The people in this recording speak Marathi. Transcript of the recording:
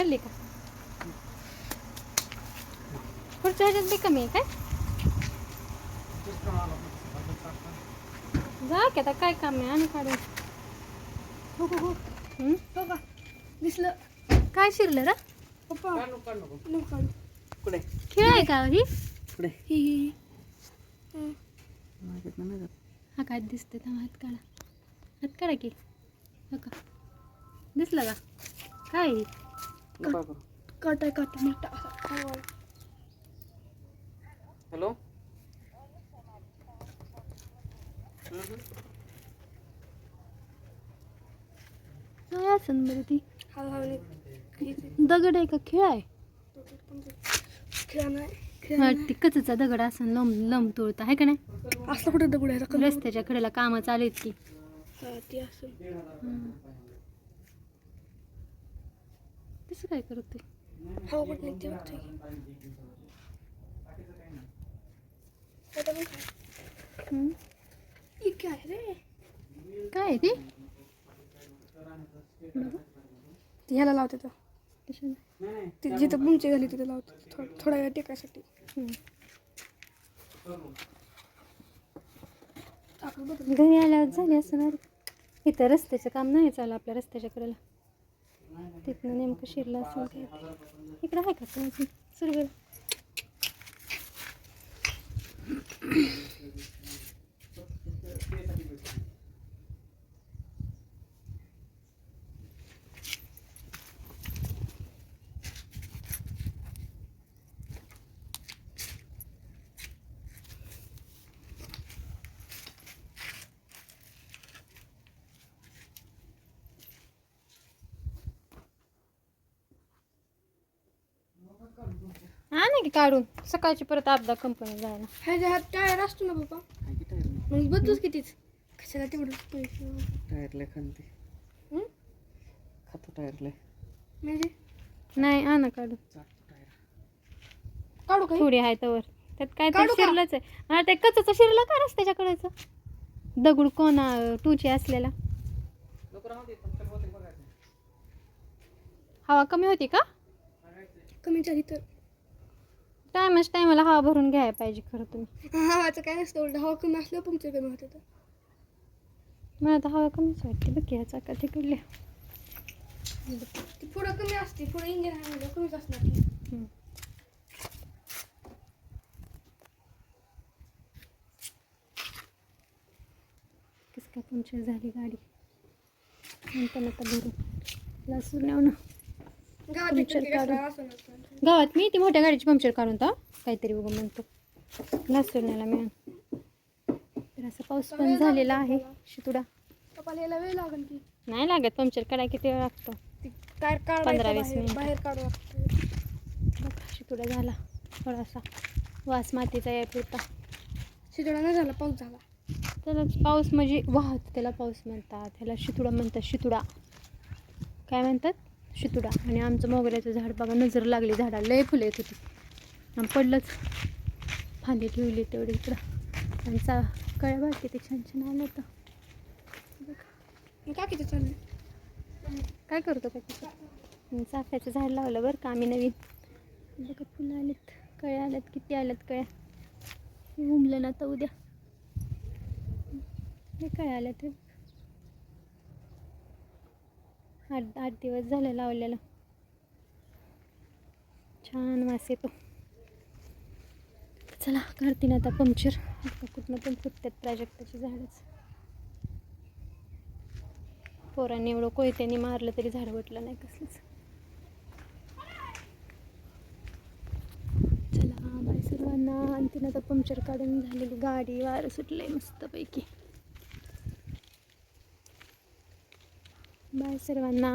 भरली का? पुढच्या ह्याच्यात बी कमी आहे काय? जा की आता काय काम आहे? आणि काढून. हो हो हो. हं? हो का? दिसलं. काय शिरलं रा? पप्पा. नको. काढू. कुठे? खेळ आहे का ही कुठे? ही ही. ही. हं. हा काय दिसते थांबा हात काढा. हात काढा की. हो का? दिसलं का? काय आहे? ही? काटा आहे, काटा मोठा असा. हो. हॅलो काय बरं ती. दगड आहे का खेळ आहे खेळा नाही हा, ती कचचा दगड असन लंब लंब तोडता आहे का नाही. असलं कुठं दगड आहे रस्त्याच्या कडेला कामं चालू आहेत की ती असं तसं काय करते काय? ही ती? ती ह्याला लावते तर? ती जिथं बुमची झाली तिथं लावते. थोडं थोडा वेळ टेकायसाठी. घरी आल्यावर झाली असणार इथं रस्त्याचं काम नाही चालू आपल्या रस्त्याच्या कडेला. तिथनं नेमकं शिरलं असेल काय इकडं आहे का कोणाचं सुरू नाही की काढून? सकाळची परत अपदा कंपनी जायला. ह्याच्या हात टायर असतो ना बाबा टायर? मग बदलूच कितीच कशाला तेवढं पैसे? टायरला खांते. हं? खातो टायरला म्हणजे? नाही आणा काढून. टायर. काढू काही थोडी आहे तवर. त्यात काय काढू का? शिरलंच आहे. हा ते कचचं शिरलं का रस्त्याच्या कडेचं? दगड कोणा टूची असलेला. हवा कमी होती का? कमी झाली तर टायमच टायमाला हवा भरून घ्यायला पाहिजे खरं तुम्ही. हवाचं काय नसतं उलट हवा कमी असलं पंक्चर कमी होतं मला तर हवा कमीच वाटते बघ या चाका तिकडल्या. ती पुढं कमी असते पुढं इंजिन आहे म्हणजे कमीच असणार ती हम्म. कस काय पंक्चर झाली गाडी. नंतर आता भरून. लासूर नेऊ ना. पंक्चर काढून. गावात मी ती मोठ्या गाडीची पंक्चर काढून तर काहीतरी उगं म्हणतो. लासूरण्याला मिळून तर असा पाऊस पण झालेला आहे शितुडा. कपाला यायला वेळ लागेल की? नाही लागत पंक्चर काढायला किती वेळ लागतो? काढायचं पंधरा वीस बाहेर मिनिटं. बाहेर काढू लागतं बघ शितुडा झाला थोडासा. वास मातीचा येत होता. शिजवडा नाही झाला पाऊस झाला. त्यालाच पाऊस म्हणजे वाहत त्याला पाऊस म्हणतात. त्याला शितुडा म्हणतात शितुडा. काय म्हणतात? शितुडा. आणि आमचं मोगऱ्याचं झाड बघा नजर लागली झाडाला. लय फुलं येत होती. आणि पडलंच. फांदी ठेवली तेवढी इकडं. आणि चा कळ्या बघ किती छान छान आलं मग काय किती चाललं काय करतो का तिथं चाफ्याचं झाड लावलं बरं का आम्ही नवीन. बघा फुलं आलेत. कळ्या आल्यात किती आल्यात कळ्या. उमलं ना तर उद्या. हे कळ्या आल्यात. हे. आठ आठ दिवस झाले लावलेलं. छान वास येतो. चला करते ना आता पंक्चर. आता कुठनं पण फुटतात प्राजक्ताची झाडच. पोरांनी एवढं कोयत्याने मारलं तरी झाड वटलं नाही कसलंच. चला बाय सर्वांना. आणि आता पंक्चर काढून झालेली गाडी वारं सुटलंय मस्तपैकी. बाय सर्वांना